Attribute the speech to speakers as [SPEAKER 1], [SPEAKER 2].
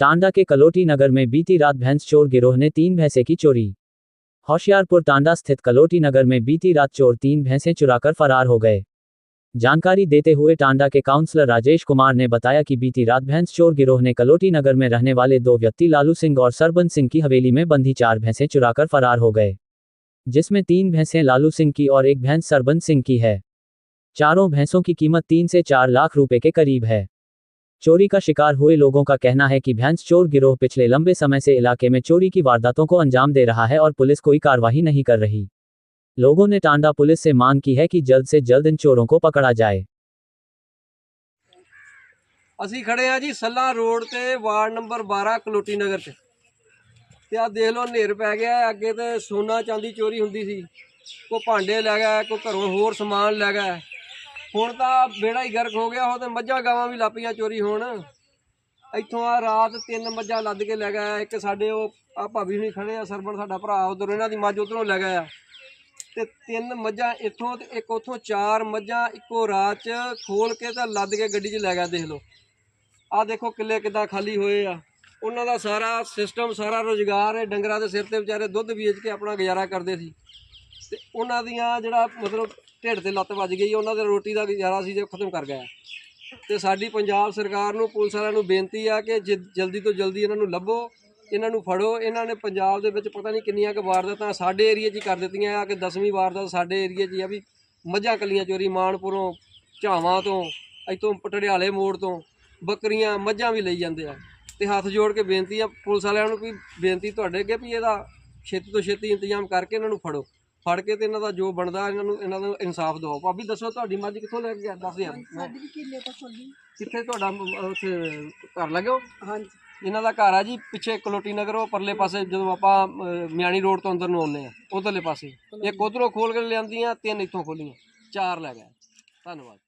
[SPEAKER 1] टांडा के कलोटी नगर में बीती रात भैंस चोर गिरोह ने तीन भैंसे की चोरी। होशियारपुर टांडा स्थित कलोटी नगर में बीती रात चोर तीन भैंसें चुराकर फरार हो गए। जानकारी देते हुए टांडा के काउंसलर राजेश कुमार ने बताया कि बीती रात भैंस चोर गिरोह ने कलोटी नगर में रहने वाले दो व्यक्ति लालू सिंह और सरबन सिंह की हवेली में बंधी चार भैंसें चुराकर फरार हो गए, जिसमें तीन भैंसें लालू सिंह की और एक भैंस सरबन सिंह की है। चारों भैंसों की कीमत तीन से चार लाख रुपए के करीब है। चोरी का शिकार हुए लोगों का कहना है कि भैंस चोर गिरोह पिछले लंबे समय से इलाके में चोरी की वारदातों को अंजाम दे रहा है और पुलिस कोई कार्रवाई नहीं कर रही लोगों ने टांडा पुलिस से मांग की है कि जल्द से जल्द इन चोरों को पकड़ा जाए
[SPEAKER 2] ਅਸੀਂ ਖੜੇ ਆ ਜੀ ਸੱਲਾ ਰੋਡ ਤੇ ਵਾਰਡ ਨੰਬਰ 12 ਕਲੋਟੀ ਨਗਰ ਚ ਤੇ ਆ ਦੇਖ ਲਓ ਹਨੇਰ ਪੈ ਗਿਆ ਹੈ। ਅੱਗੇ ਤੇ ਸੋਨਾ ਚਾਂਦੀ ਚੋਰੀ ਹੁੰਦੀ ਸੀ ਕੋ ਭਾਂਡੇ ਲੈ ਗਿਆ ਕੋ ਘਰੋਂ ਹੋਰ ਸਮਾਨ ਲੈ ਗਿਆ ਹੁਣ ਤਾਂ ਬੇੜਾ ਹੀ ਗਰਕ ਹੋ ਗਿਆ, ਉਹ ਤੇ ਮੱਝਾਂ ਗਾਵਾਂ ਵੀ ਲਾਪੀਆਂ ਚੋਰੀ ਹੋਣ। ਇੱਥੋਂ ਆ ਰਾਤ ਤਿੰਨ ਮੱਝਾਂ ਲੱਦ ਕੇ ਲੈ ਗਿਆ, ਇੱਕ ਸਾਡੇ ਉਹ, ਆ ਭਾਬੀ ਹੁਣੀ ਖੜੇ ਆ, ਸਰਬਣ ਸਾਡਾ ਭਰਾ, ਉਧਰ ਇਹਨਾਂ ਦੀ ਮੱਝ ਉਧਰੋਂ ਲੈ ਗਿਆ ਤੇ ਤਿੰਨ ਮੱਝਾਂ ਇੱਥੋਂ ਤੇ ਇੱਕ ਉੱਥੋਂ ਚਾਰ ਮੱਝਾਂ, ਇੱਕੋ ਰਾਤ ਚ ਖੋਲ ਕੇ ਤਾਂ ਲੱਦ ਕੇ ਗੱਡੀ 'ਚ ਲੈ ਗਿਆ, ਦੇਖ ਲਓ। ਆ ਦੇਖੋ ਕਿੱਲੇ ਕਿੱਦਾਂ ਖਾਲੀ ਹੋਏ ਆ। ਉਹਨਾਂ ਦਾ ਸਾਰਾ ਸਿਸਟਮ ਸਾਰਾ ਰੋਜ਼ਗਾਰ ਹੈ ਡੰਗਰਾਂ ਦੇ ਸਿਰ ਤੇ ਵਿਚਾਰੇ ਦੁੱਧ ਵੇਚ ਕੇ ਆਪਣਾ ਗੁਜ਼ਾਰਾ ਕਰਦੇ ਸੀ। ਤੇ ਉਹਨਾਂ ਦੀਆਂ ਜਿਹੜਾ ਮਤਲਬ ਢਿੱਡ ਤੇ ਲੱਤ ਵੱਜ ਗਈ, ਉਹਨਾਂ ਦੇ ਰੋਟੀ ਦਾ ਗੁਜ਼ਾਰਾ ਸੀ, ਜੋ ਖਤਮ ਕਰ ਗਿਆ। ਤੇ ਸਾਡੀ ਪੰਜਾਬ ਸਰਕਾਰ ਨੂੰ, ਪੁਲਿਸ ਵਾਲਿਆਂ ਨੂੰ ਬੇਨਤੀ ਆ ਕਿ ਜਲਦੀ ਤੋਂ ਜਲਦੀ ਇਹਨਾਂ ਨੂੰ ਲੱਭੋ, ਇਹਨਾਂ ਨੂੰ ਫੜੋ। ਇਹਨਾਂ ਨੇ ਪੰਜਾਬ ਦੇ ਵਿੱਚ ਪਤਾ ਨਹੀਂ ਕਿੰਨੀਆਂ ਕੁ ਵਾਰਦਾਤਾਂ ਸਾਡੇ ਏਰੀਆ 'ਚ ਹੀ ਕਰ ਦਿੱਤੀਆਂ ਆ, ਕਿ 10ਵੀਂ ਵਾਰਦਾਤ ਸਾਡੇ ਏਰੀਆ 'ਚ ਹੀ ਆ ਵੀ ਮੱਝਾਂ ਕੱਲੀਆਂ ਚੋਰੀ ਮਾਨਪੁਰੋਂ, ਝਾਵਾਂ ਤੋਂ, ਇੱਥੋਂ ਪਟੜਿਆਲੇ ਮੋੜ ਤੋਂ, ਬੱਕਰੀਆਂ, ਮੱਝਾਂ ਵੀ ਲਈ ਜਾਂਦੇ ਆ। ਤੇ ਹੱਥ ਜੋੜ ਕੇ ਬੇਨਤੀ ਆ ਪੁਲਿਸ ਵਾਲਿਆਂ ਨੂੰ ਵੀ ਬੇਨਤੀ ਤੁਹਾਡੇ ਅੱਗੇ ਵੀ ਇਹਦਾ ਛੇਤੀ ਤੋਂ ਛੇਤੀ ਇੰਤਜ਼ਾਮ ਕਰਕੇ ਇਹਨਾਂ ਨੂੰ ਫੜੋ। ਫੜ ਕੇ ਤੇ ਇਹਨਾਂ ਦਾ ਜੋ ਬਣਦਾ ਇਹਨਾਂ ਨੂੰ ਇਹਨਾਂ ਨੂੰ ਇਨਸਾਫ ਦਿਵਾਓ ਭਾਬੀ ਦੱਸੋ ਤੁਹਾਡੀ ਮੱਝ ਕਿੱਥੋਂ ਲੈ ਕੇ ਗਿਆ ਦੱਸ ਯਾਰ।
[SPEAKER 3] ਸਾਡੀ ਵੀ ਕਿੱਲੇ ਤੋਂ ਖੋਲੀ।
[SPEAKER 2] ਕਿੱਥੇ ਤੁਹਾਡਾ ਅਹ, ਉੱਥੇ ਘਰ ਲੱਗਿਓ
[SPEAKER 3] ਹਾਂਜੀ।
[SPEAKER 2] ਇਹਨਾਂ ਦਾ ਘਰ ਆ ਜੀ ਪਿੱਛੇ ਕਲੋਟੀ ਨਗਰ ਉਹ ਪਰਲੇ ਪਾਸੇ ਜਦੋਂ ਆਪਾਂ ਅਹ, ਮਿਆਣੀ ਰੋਡ ਤੋਂ ਅੰਦਰ ਨੂੰ ਆਉਂਦੇ ਆ ਉਧਰਲੇ ਪਾਸੇ। ਇੱਕ ਉਧਰੋਂ ਖੋਲ ਕੇ ਲਿਆਂਦੀਆਂ ਤਿੰਨ ਇੱਥੋਂ ਖੋਲੀਆਂ। ਚਾਰ ਲੈ ਗਏ। ਧੰਨਵਾਦ।